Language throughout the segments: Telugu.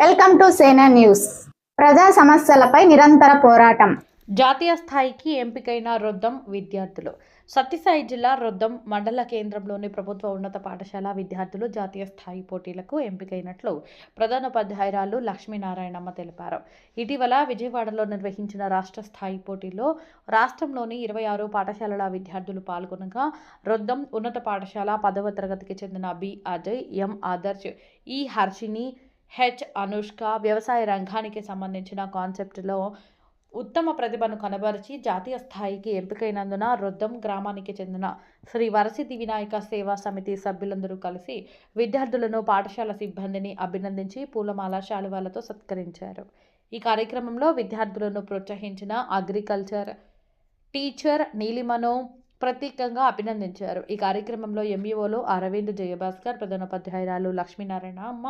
వెల్కమ్ టు సేనా న్యూస్. ప్రజా సమస్యలపై నిరంతర పోరాటం. జాతీయ స్థాయికి ఎంపికైన రొద్దం విద్యార్థులు. సత్యసాయి జిల్లా రొద్దం మండల కేంద్రంలోని ప్రభుత్వ ఉన్నత పాఠశాల విద్యార్థులు జాతీయ స్థాయి పోటీలకు ఎంపికైనట్లు ప్రధానోపాధ్యాయురాలు లక్ష్మీనారాయణమ్మ తెలిపారు. ఇటీవల విజయవాడలో నిర్వహించిన రాష్ట్ర స్థాయి పోటీల్లో రాష్ట్రంలోని ఇరవై ఆరు పాఠశాలల విద్యార్థులు పాల్గొనగా రొద్దం ఉన్నత పాఠశాల పదవ తరగతికి చెందిన బి. అజయ్ ఎం. ఆదర్శ్ ఈ హర్షిని హెచ్ అనుష్క వ్యవసాయ రంగానికి సంబంధించిన కాన్సెప్ట్లో ఉత్తమ ప్రతిభను కనబరిచి జాతీయ స్థాయికి ఎంపికైనందున రొద్దం గ్రామానికి చెందిన శ్రీ వరసిద్ధి వినాయక సేవా సమితి సభ్యులందరూ కలిసి విద్యార్థులను పాఠశాల సిబ్బందిని అభినందించి పూలమాల శాలువాలతో సత్కరించారు. ఈ కార్యక్రమంలో విద్యార్థులను ప్రోత్సహించిన అగ్రికల్చర్ టీచర్ నీలిమను ప్రత్యేకంగా అభినందించారు. ఈ కార్యక్రమంలో ఎంఈఓలు అరవింద్ జయభాస్కర్ ప్రధానోపాధ్యాయురాలు లక్ష్మీనారాయణ అమ్మ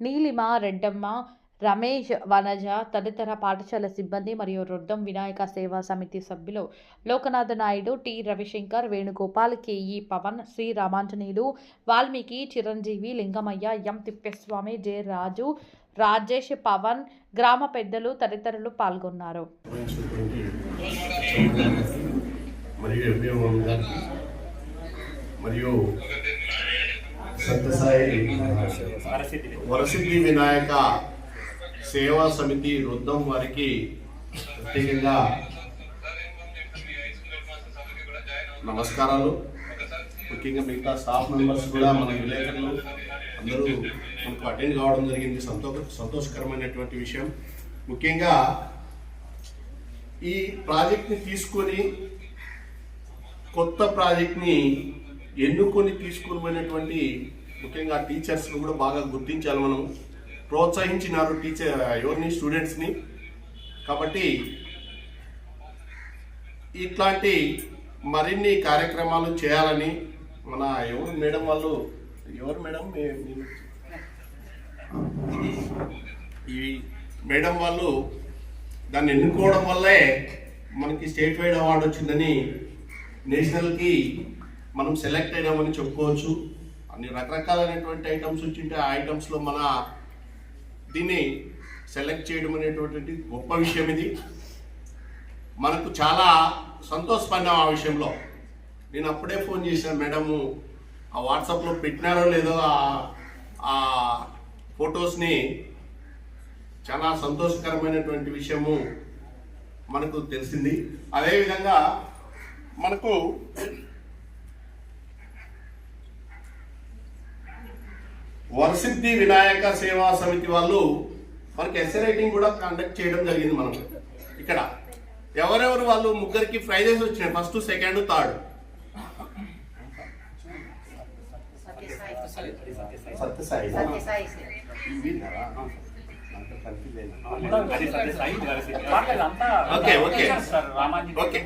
నీలిమ రెడ్డమ్మ రమేష్ వనజ తదితర పాఠశాల సిబ్బంది మరియు రొద్దం వినాయక సేవా సమితి సభ్యులు Lokanatha Naidu T. Ravishankar Venugopal K E Pavan Sri Ramanjaneyulu Valmiki Chiranjeevi Lingamaiah M. Thippeswamy J. Raju Rajesh Pavan గ్రామ పెద్దలు తదితరులు పాల్గొన్నారు. మరియు ఎంఏఓ గారికి మరియు సత్యసాయి వరసిద్ధి వినాయక సేవా సమితి వృద్ధం వారికి ప్రత్యేకంగా నమస్కారాలు. ముఖ్యంగా మిగతా స్టాఫ్ మెంబర్స్ కూడా మన విలేకరులు అందరూ మనకు అటెండ్ కావడం జరిగింది. సంతో సంతోషకరమైనటువంటి విషయం. ముఖ్యంగా ఈ ప్రాజెక్ట్ని తీసుకొని కొత్త ప్రాజెక్ట్ని ఎన్నుకొని తీసుకుని పోయినటువంటి ముఖ్యంగా టీచర్స్ని కూడా బాగా గుర్తించాలి మనం. ప్రోత్సహించినారు టీచర్ ఎవరిని? స్టూడెంట్స్ని కాబట్టి ఇట్లాంటి మరిన్ని కార్యక్రమాలు చేయాలని మన ఎవరు మేడం వాళ్ళు? ఎవరు మేడం? ఈ మేడం వాళ్ళు దాన్ని ఎన్నుకోవడం వల్లే మనకి స్టేట్ వైడ్ అవార్డు వచ్చిందని నేషనల్కి మనం సెలెక్ట్ అయినామని చెప్పుకోవచ్చు. అన్ని రకరకాలైనటువంటి ఐటమ్స్ వచ్చింటే ఆ ఐటమ్స్లో మన దీన్ని సెలెక్ట్ చేయడం అనేటువంటి గొప్ప విషయం ఇది. మనకు చాలా సంతోషపడినాం ఆ విషయంలో. నేను అప్పుడే ఫోన్ చేశాను మేడము ఆ వాట్సాప్లో పెట్టినారో లేదో ఆ- ఆ ఫొటోస్ని చాలా సంతోషకరమైనటువంటి విషయము మనకు తెలిసింది. అదేవిధంగా మనకు వరసిద్ధి వినాయక సేవా సమితి వాళ్ళు మనకి ఎస్ఏ రైటింగ్ కూడా కండక్ట్ చేయడం జరిగింది మనం ఇక్కడ ఎవరెవరు వాళ్ళు ముగ్గురికి ప్రైజెస్ వచ్చినాయి first second third Sathyasai. Okay, okay. Okay.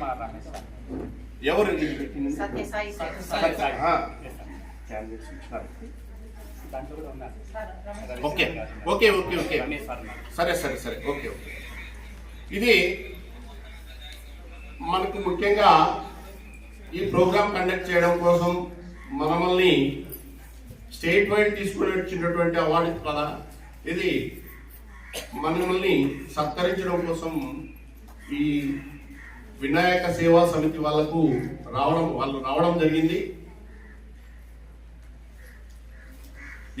ఎవరు పెట్టింది? Sathyasai okay. Okay okay okay. సరే సరే సరే. Okay okay. ఇది మనకు ముఖ్యంగా ఈ ప్రోగ్రామ్ కండక్ట్ చేయడం కోసం మనమల్ని స్టేట్ వైడ్ తీసుకుని వచ్చినటువంటి అవార్డు కదా. ఇది మనల్ని సత్కరించడం కోసం ఈ వినాయక సేవా సమితి వాళ్ళకు రావడం వాళ్ళు రావడం జరిగింది.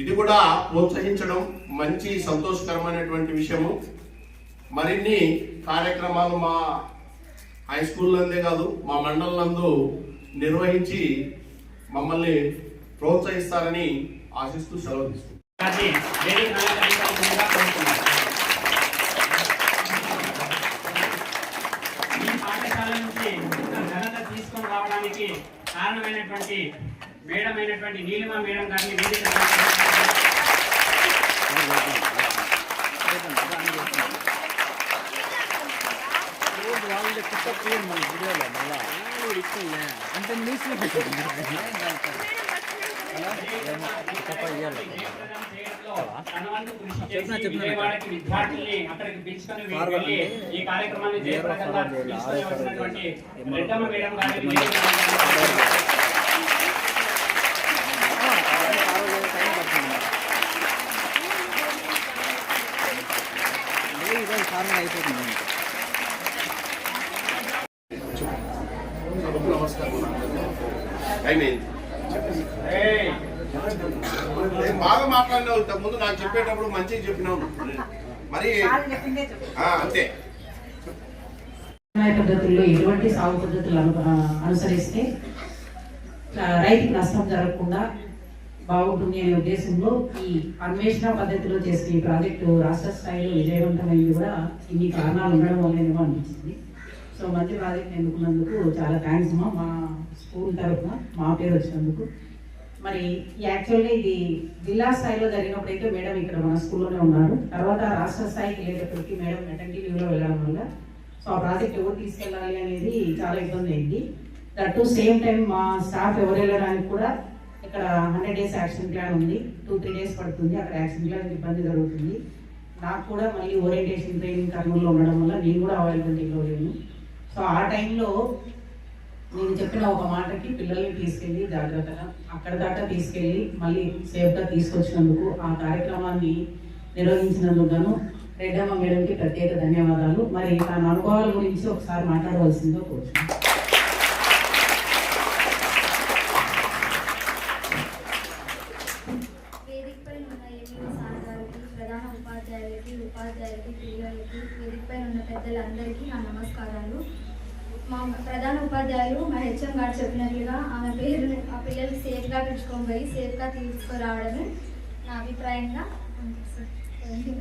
ఇది కూడా ప్రోత్సహించడం మంచి సంతోషకరమైనటువంటి విషయము. మరిన్ని కార్యక్రమాలు మా హై స్కూల్ నందే కాదు మా మండలం నందు నిర్వహించి మమ్మల్ని ప్రోత్సహిస్తారని ఆశిస్తూ సెలవు తీసుకుంటాం తీసుకొని రావడానికి కారణమైనటువంటి మేడం అయినటువంటి నీలిమ మేడం గారిని వేదిక అలంకరించాల్సిందిగా తనవంతు కృషి చేసి విజయవాడకి విద్యార్థుల్ని అక్కడికి అయిపోయింది. మాట్లాడినావు ముందు నాకు చెప్పేటప్పుడు మంచిగా చెప్పినావు మరి ఆ, అంతే. పద్ధతుల్లో ఎటువంటి సాగు పద్ధతులు అనుసరిస్తే రైతుకు నష్టం జరగకుండా బాగుంటుంది అనే ఉద్దేశంలో ఈ అన్వేషణ పద్ధతిలో చేసిన ఈ ప్రాజెక్టు రాష్ట్ర స్థాయిలో విజయవంతమైంది కూడా ఇన్ని కారణాలు ఉండడం వల్లేనేమో అనిపించింది సో మంచి ప్రాజెక్ట్ ఎన్నుకున్నందుకు చాలా థ్యాంక్స్ మా మా స్కూల్ తరఫున మా పేరు వచ్చినందుకు. మరి యాక్చువల్గా ఇది జిల్లా స్థాయిలో జరిగినప్పుడైతే మేడం ఇక్కడ మన స్కూల్లోనే ఉన్నారు. తర్వాత రాష్ట్ర స్థాయికి వెళ్ళేటప్పటికి మేడం మెటర్నిటీ లీవ్లో వెళ్ళడం వల్ల సో ఆ ప్రాజెక్ట్ ఎవరు తీసుకెళ్ళాలి అనేది చాలా ఇబ్బంది అయింది. దట్ టు సేమ్ టైం మా స్టాఫ్ ఎవరు వెళ్ళడానికి కూడా ఇక్కడ హండ్రెడ్ డేస్ యాక్షన్ ప్లాన్ ఉంది. టూ త్రీ డేస్ పడుతుంది. అక్కడ యాక్షన్ ప్లాన్ ఇబ్బంది జరుగుతుంది. నాకు కూడా మళ్ళీ ఓరియంటేషన్ ట్రైనింగ్ కర్నూలులో ఉండడం వల్ల నేను కూడా అవైలబిలిటీలో లేను. సో ఆ టైంలో నేను చెప్పిన ఒక మాటకి పిల్లల్ని తీసుకెళ్ళి జాగ్రత్తగా అక్కడ దాకా తీసుకెళ్ళి మళ్ళీ సేఫ్గా తీసుకొచ్చినందుకు ఆ కార్యక్రమాన్ని నిర్వహించినందుకు గాను రెడ్డమ్మ మేడంకి ప్రత్యేక ధన్యవాదాలు. మరి తన అనుభవాల గురించి ఒకసారి మాట్లాడవలసిందో కోరుతున్నాను ప్రధాన ఉపాధ్యాయులకి ఉపాధ్యాయులకి పిల్లలకి వేదికపై ఉన్న పెద్దలందరికీ నా నమస్కారాలు. మా ప్రధాన ఉపాధ్యాయులు మా హెచ్ఎం గారు చెప్పినట్లుగా ఆమె పేరు ఆ పిల్లల్ని సేఫ్గా పిలుచుకొని పోయి సేఫ్గా తీసుకురావడమే నా అభిప్రాయంగా ఉంది